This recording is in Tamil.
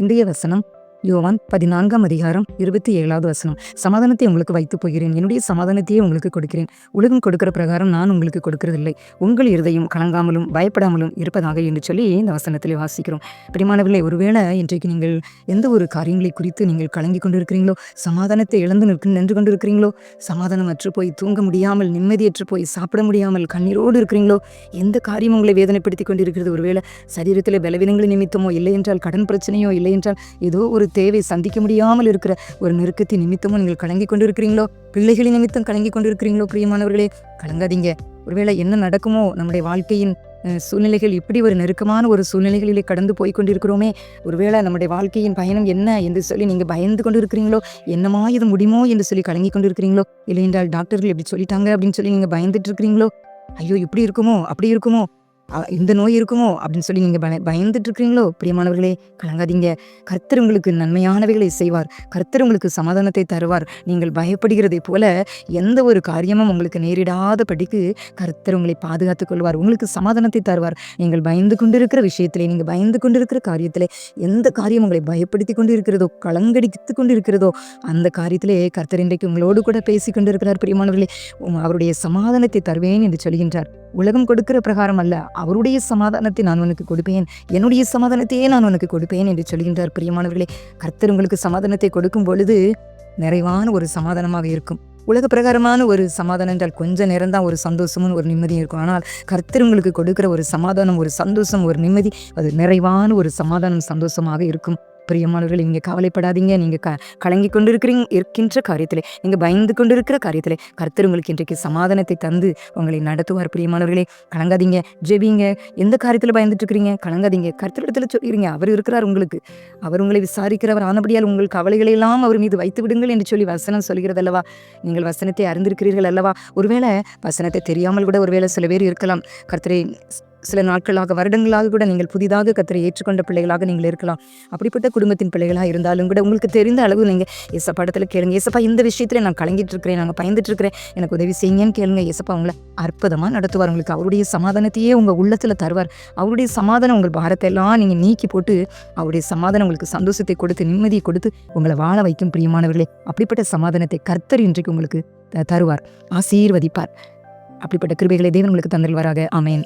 இந்திய வசனம் யோவான் பதினான்காம் அதிகாரம் இருபத்தி ஏழாவது வசனம். சமாதானத்தை உங்களுக்கு வைத்து போகிறேன். என்னுடைய சமாதானத்தையே உங்களுக்கு கொடுக்கிறேன். உலகம் கொடுக்கிற பிரகாரம் நான் உங்களுக்கு கொடுக்கிறதில்லை. உங்கள் இருதயம் கலங்காமலும் பயப்படாமலும் இருப்பதாக என்று சொல்லி இந்த வசனத்தில் வாசிக்கிறோம். பிரிமானவர்களே ஒருவேளை இன்றைக்கு நீங்கள் எந்த ஒரு காரியங்களை குறித்து நீங்கள் கலங்கி கொண்டிருக்கிறீங்களோ? சமாதானத்தை இழந்து நிற்க நின்று கொண்டிருக்கிறீங்களோ? சமாதானம் அற்று போய் தூங்க முடியாமல் நிம்மதியற்று போய் சாப்பிட முடியாமல் கண்ணீரோடு இருக்கிறீங்களோ? எந்த காரியம் உங்களை வேதனைப்படுத்தி கொண்டிருக்கிறது? ஒருவேளை சரீரத்தில் பலவீனங்கள் நிமித்தமோ? இல்லை என்றால் கடன் பிரச்சனையோ? இல்லை என்றால் ஏதோ ஒரு தேவை சந்திக்க முடியாமல் இருக்கிற ஒரு நெருக்கத்தின் நிமித்தமும் நீங்கள் கலங்கி கொண்டிருக்கிறீங்களோ? பிள்ளைகளின் நிமித்தம் கலங்கி கொண்டிருக்கிறீங்களோ பிரியமானவர்களே? கலங்காதீங்க. ஒருவேளை என்ன நடக்குமோ? நம்முடைய வாழ்க்கையின் சூழ்நிலைகள் இப்படி ஒரு நெருக்கமான ஒரு சூழ்நிலைகளிலே கடந்து போய் கொண்டிருக்கிறோமே? ஒருவேளை நம்முடைய வாழ்க்கையின் பயணம் என்ன என்று சொல்லி நீங்கள் பயந்து கொண்டு இருக்கிறீங்களோ என்னமா இது முடியுமோ என்று சொல்லி கலங்கி கொண்டு இருக்கிறீங்களோ இல்லை என்றால் டாக்டர்கள் இப்படி சொல்லிட்டாங்க அப்படின்னு சொல்லி நீங்கள் பயந்துட்டு இருக்கிறீங்களோ? ஐயோ இப்படி இருக்குமோ? அப்படி இருக்குமோ? இந்த நோய் இருக்குமோ? அப்படின்னு சொல்லி நீங்கள் பய பயந்துட்டு இருக்கிறீங்களோ பிரியமானவர்களே கலங்காதீங்க. கர்த்தர் உங்களுக்கு நன்மையானவைகளை செய்வார். கர்த்தர் உங்களுக்கு சமாதானத்தை தருவார். நீங்கள் பயப்படுகிறதை போல எந்த ஒரு காரியமும் உங்களுக்கு நேரிடாத படிக்கு கர்த்தர் உங்களை பாதுகாத்துக் கொள்வார். உங்களுக்கு சமாதானத்தை தருவார். நீங்கள் பயந்து கொண்டிருக்கிற விஷயத்திலே நீங்கள் பயந்து கொண்டிருக்கிற காரியத்திலே எந்த காரியம் உங்களை பயப்படுத்தி கொண்டு இருக்கிறதோ கலங்கடித்து கொண்டு இருக்கிறதோ அந்த காரியத்திலே கர்த்தர் இன்றைக்கு உங்களோடு கூட பேசி கொண்டிருக்கிறார். பிரியமானவர்களே அவருடைய சமாதானத்தை தருவேன் என்று சொல்கின்றார். உலகம் கொடுக்கிற பிரகாரம் அல்ல. அவருடைய சமாதானத்தை நான் உனக்கு கொடுப்பேன். என்னுடைய சமாதானத்தையே நான் உனக்கு கொடுப்பேன் என்று சொல்கின்றார் பிரியமானவர்களே. கர்த்தர் உங்களுக்கு சமாதானத்தை கொடுக்கும் பொழுது நிறைவான ஒரு சமாதானமாக இருக்கும். உலக பிரகாரமான ஒரு சமாதானம் என்றால் கொஞ்சம் நேரம் தான் ஒரு சந்தோஷமும் ஒரு நிம்மதியும் இருக்கும். ஆனால் கர்த்தர் உங்களுக்கு கொடுக்கிற ஒரு சமாதானம் ஒரு சந்தோஷம் ஒரு நிம்மதி அது நிறைவான ஒரு சமாதானம் சந்தோஷமாக இருக்கும். பிரியமானவர்கள் நீங்கள் கவலைப்படாதீங்க. நீங்கள் க கலங்கி கொண்டிருக்கிறீங்க இருக்கின்ற காரியத்திலே நீங்கள் பயந்து கொண்டிருக்கிற காரியத்திலே கர்த்தர் உங்களுக்கு இன்றைக்கு சமாதானத்தை தந்து உங்களை நடத்துவார். பிரியமானவர்களே கலங்காதீங்க. ஜெபிங்க. எந்த காரியத்தில் பயந்துட்டு இருக்கிறீங்க கலங்காதீங்க கர்த்தரிடத்தில் சொல்லிடுங்க அவர் இருக்கிறார் உங்களுக்கு. அவர் உங்களை விசாரிக்கிறவர் ஆனபடியால் உங்கள் கவலைகளை எல்லாம் அவர் மீது வைத்து விடுங்கள் என்று சொல்லி வசனம் சொல்கிறது அல்லவா நீங்கள் வசனத்தை அறிந்திருக்கிறீர்கள் அல்லவா? ஒருவேளை வசனத்தை தெரியாமல் கூட ஒருவேளை சில பேர் இருக்கலாம். கர்த்தரை சில நாட்களாக வருடங்களாக கூட நீங்கள் புதிதாக கர்த்தரை ஏற்றுக்கொண்ட பிள்ளைகளாக நீங்கள் இருக்கலாம். அப்படிப்பட்ட குடும்பத்தின் பிள்ளைகளாக இருந்தாலும் கூட உங்களுக்கு தெரிந்த அளவு நீங்கள் ஏசப்பா படத்தில் கேளுங்க. ஏசப்பா இந்த விஷயத்தில் நான் கலங்கிட்டு இருக்கிறேன் நாங்கள் பயந்துட்டு இருக்கிறேன் எனக்கு உதவி செய்யுங்கன்னு கேளுங்க. ஏசப்பா உங்களை அற்புதமாக நடத்துவார். உங்களுக்கு அவருடைய சமாதானத்தையே உங்கள் உள்ளத்தில் தருவார். அவருடைய சமாதானம் உங்கள் பாரத்தை எல்லாம் நீங்கள் நீக்கி போட்டு அவருடைய சமாதானம் உங்களுக்கு சந்தோஷத்தை கொடுத்து நிம்மதியை கொடுத்து உங்களை வாழ வைக்கும் பிரியமானவர்களே. அப்படிப்பட்ட சமாதானத்தை கர்த்தர் இன்றைக்கு உங்களுக்கு த- தருவார். ஆசீர்வதிப்பார். அப்படிப்பட்ட கிருபைகளை தேவன் உங்களுக்கு தந்தல்வாராக ஆமென்.